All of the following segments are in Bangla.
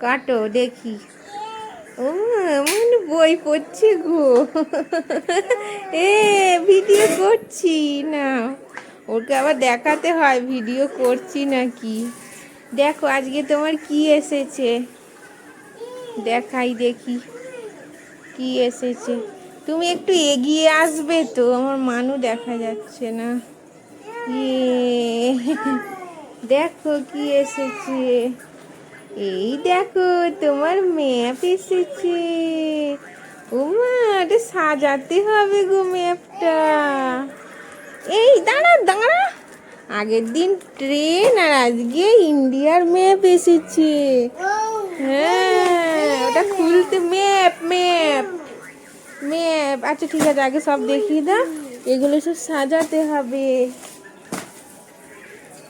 কাটো, দেখি। ও, এমন বই পড়ছে গো। এ, ভিডিও করছি না। ওকে আবার দেখাতে হয়, ভিডিও করছি নাকি? দেখো, আজকে তোমার কি এসেছে? দেখাই দেখি, কি এসেছে। তুমি একটু এগিয়ে আসবে তো, আমার মানু দেখা যাচ্ছে না। ইয়ে দেখো কি এসেছে। এই দেখো, তোমার ম্যাপ এসেছে। উমা, এটা সাজাতে হবে গো ম্যাপটা। এই, দাঁড়া দাঁড়া। আগের দিন ট্রেন আর আজকে ইন্ডিয়ার ম্যাপ এসেছে। হ্যাঁ ওটা খুলতে ম্যাপ ম্যাপ। ম্যাপ। আচ্ছা ঠিক আছে, আগে সব দেখিয়ে দাও। এগুলো সব সাজাতে হবে।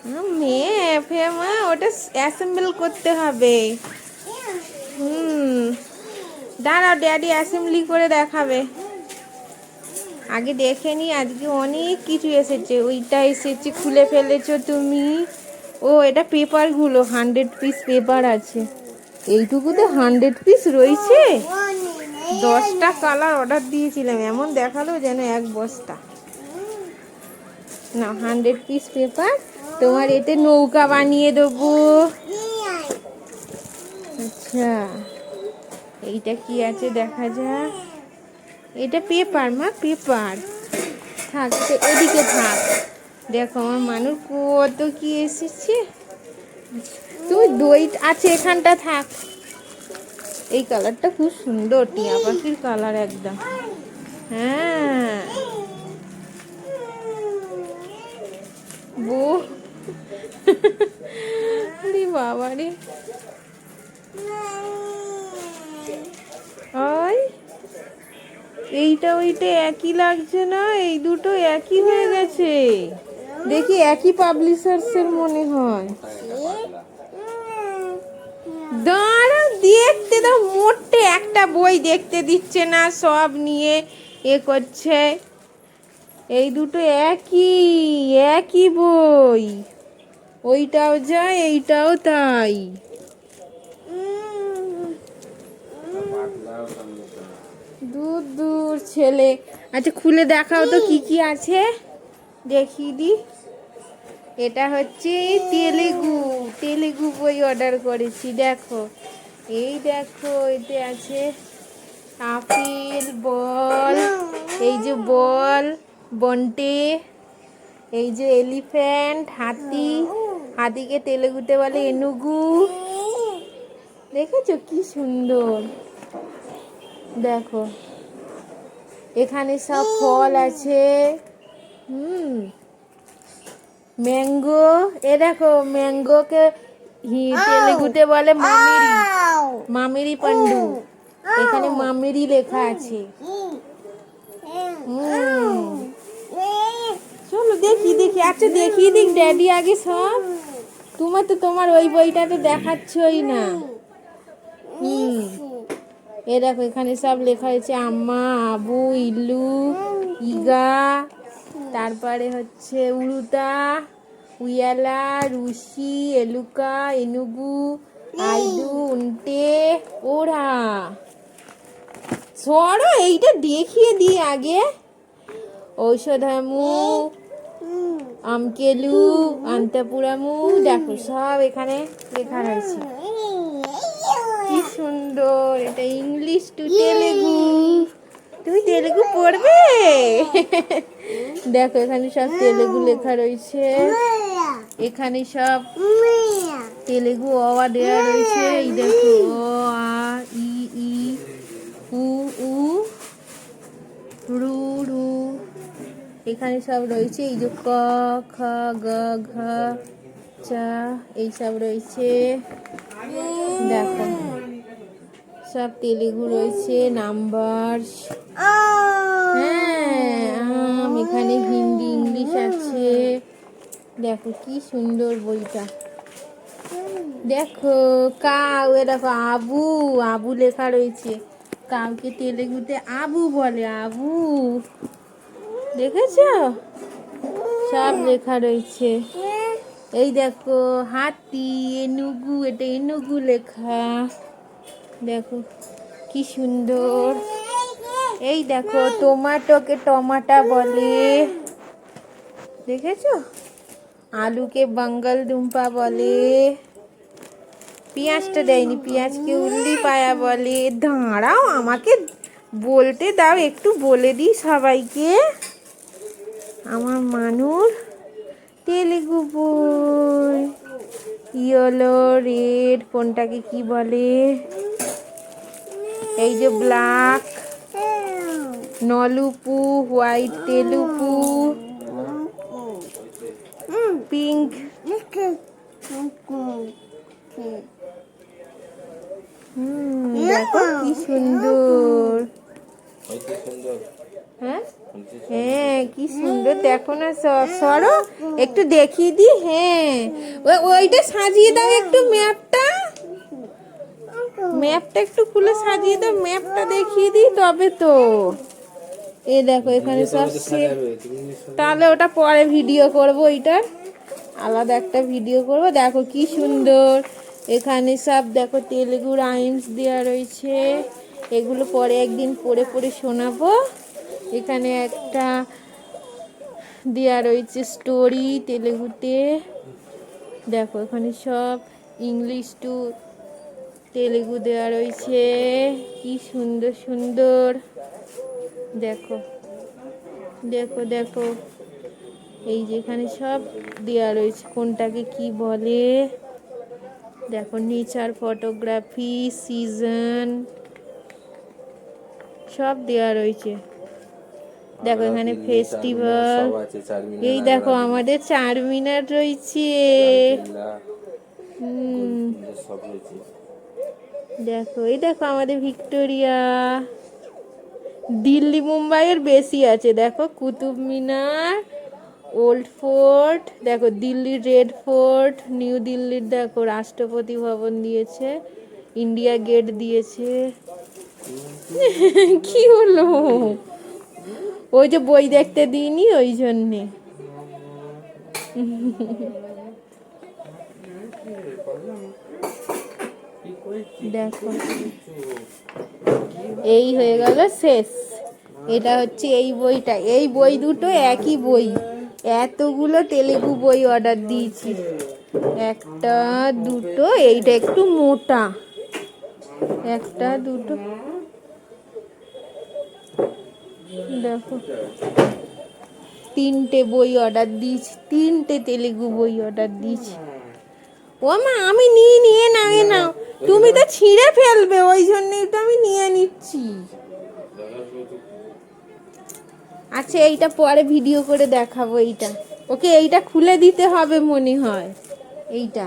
ম্যাপ হ্যাঁ মা, ওটা অ্যাসেম্বল করতে হবে। হুম, দাঁড়াও ড্যাডি অ্যাসেম্বলি করে দেখাবে। আগে দেখে নি, আজকে অনেক কিছু এসেছে। ওইটা এসেছে, খুলে ফেলেছো তুমি। ও, এটা পেপারগুলো হান্ড্রেড পিস পেপার আছে। এইটুকুতে হান্ড্রেড পিস রয়েছে? দশটা কালার অর্ডার দিয়েছিলাম, এমন দেখাল যেন এক বস্তা। না হান্ড্রেড পিস পেপার তোমার এতে নৌকা বানিয়ে দেবো। আচ্ছা এইটা কি আছে দেখা যাক। এটা পেপার মা, পেপার। থাক এদিকে থাক। দেখো, আমার মানুষ কত কি এসেছে। তুই দই আছে, এখানটা থাক। এই কালারটা খুব সুন্দর, টিয়া পাখির কালার একদম। হ্যাঁ। বো রে বাবা রে। ওই, এইটা ওইটা একই লাগছে না? এই দুটো একই হয়ে গেছে। দেখি একই পাবলিশার্সের মনে হয়। দাঁড়া, দেখতে দাও, মোটে একটা বই দেখতে দিচ্ছে না, সব নিয়ে এ করছে। এই দুটো একই একই বই। ওইটাও যা এইটাও তাই। দূর দূর, ছেলে। আচ্ছা খুলে দেখাও তো কি কি আছে। দেখি দি। এটা হচ্ছে তেলেগু তেলেগু বই অর্ডার করেছি, দেখো। এই দেখো, এতে আছে আপেল, বল, এই যে বল, বন্টে, এই যে এলিফ্যান্ট, হাতি। হাতিকে তেলেগুতে বলে এনুগু। দেখেছ কি সুন্দর? দেখো এখানে সব ফল আছে। হুম ম্যাঙ্গো এ দেখো ম্যাঙ্গোকে তেলেগুতে বলে মামিরি। মামিরি পান্ডু এখানে মামিরি লেখা আছে। চলো দেখি দেখি আচ্ছা দেখিয়ে দিক ড্যাডি আগে সব। তোমার তো তোমার ওই বইটা তো দেখাচ্ছই না। হুম। এ দেখো এখানে সব লেখা হয়েছে আম্মা আবু ইল্লু ইগা তারপরে হচ্ছে উড়ুতা উয়ালা রুশি এলুকা এনুগু আইদু উন্টে ওরা সরো এইটা দেখিয়ে দিই আগে। ঔষধামু আমকেলু আন্তপুরামু দেখো সব এখানে লেখা রয়েছে। কি সুন্দর এটা ইংলিশ টু তেলেগু। তুমি তেলেগু পড়বে? দেখো এখানে সব তেলেগু লেখা রয়েছে। এখানে সব তেলেগু অওয়া দেওয়া রয়েছে এই দেখো। এখানে সব রয়েছে, এই যে ক, খ, গ, ঘ, চা, এই সব রয়েছে। দেখো, সব তেলেগু রয়েছে, নাম্বার হ্যাঁ আম, এখানে হিন্দি, ইংলিশ আছে। দেখো, কি সুন্দর বইটা। দেখো, কাউ, এ দেখো, আবু আবু লেখা রয়েছে। কাউকে তেলেগুতে আবু বলে, আবু। দেখেছ? সব লেখা রয়েছে। এই দেখো, হাতি, এনুগু, এটা এনুগু লেখা। দেখো, কি সুন্দর। এই দেখো টমাটোকে টমাটা বলে। দেখেছ? আলুকে বাঙ্গাল দুম্পা বলে। পেঁয়াজটা দেয়নি, পেঁয়াজকে উল্লি পায়া বলে। দাঁড়াও, আমাকে বলতে দাও, একটু বলে দিই সবাইকে। আমার মানুষ তেলেগু বই। ইয়েলো, রেড, কোনটাকে কি বলে? এই যে ব্ল্যাক। নলুপু, হোয়াইট তেলুপু। পিঙ্ক। দেখো কি সুন্দর। সুন্দর? হ্যাঁ? হ্যাঁ কি সুন্দর। দেখো না সরো একটু দেখিয়ে দি হ্যাঁ। ওই- ওইটা সাজিয়ে দাও একটু ম্যাপটা। ম্যাপটা একটু খুলে সাজিয়ে দাও ম্যাপটা দেখিয়ে দিই তবে তো। এ দেখো এখানে সব তাহলে ওটা পরে ভিডিও করব ওইটার আলাদা একটা ভিডিও করব। দেখো কি সুন্দর। এখানে সব দেখো তেলেগু রাইমস দেওয়া রয়েছে। এগুলো পরে একদিন পড়ে পড়ে শোনাবো। এখানে একটা দেওয়া রয়েছে স্টোরি তেলেগুতে। দেখো, এখানে সব ইংলিশ টু তেলেগু দেওয়া রয়েছে। কি সুন্দর সুন্দর। দেখো দেখো দেখো। এই যেখানে সব দেওয়া রয়েছে, কোনটাকে কি বলে? দেখো নেচার ফটোগ্রাফি সিজন সব দেওয়া রয়েছে। দেখো এখানে ফেস্টিভ্যাল চারমিনার এই দেখো আমাদের চার মিনার রয়েছে। কেল্লা, হুম। সব রয়েছে। দেখো এই দেখো আমাদের ভিক্টোরিয়া। দিল্লি মুম্বাইয়ের বেশি আছে। দেখো কুতুব মিনার ওল্ড ফোর্ট দেখো দিল্লির রেড ফোর্ট নিউ দিল্লির দেখো রাষ্ট্রপতি ভবন দিয়েছে ইন্ডিয়া গেট দিয়েছে। কি হলো ওই যে বই দেখতে দিইনি, ওই জন্যে। দেখো। এই হয়ে গেল শেষ। এটা হচ্ছে এই বইটা। এই বই দুটো একই বই। এতগুলো তেলেগু বই অর্ডার দিয়েছি। একটা দুটো, এইটা একটু মোটা। একটা দুটো। দেখো। তিনটে বই অর্ডার দিয়েছি, তিনটে তেলেগু বই অর্ডার দিয়েছি। ও মা, আমি নিয়ে নিয়ে না, এ নাও তুমি তো ছিঁড়ে ফেলবে, ওই জন্যই তো আমি নিয়ে নিচ্ছি। আচ্ছা এইটা পরে ভিডিও করে দেখাবো, এইটা। ওকে, এইটা খুলে দিতে হবে, মনে হয়। এইটা।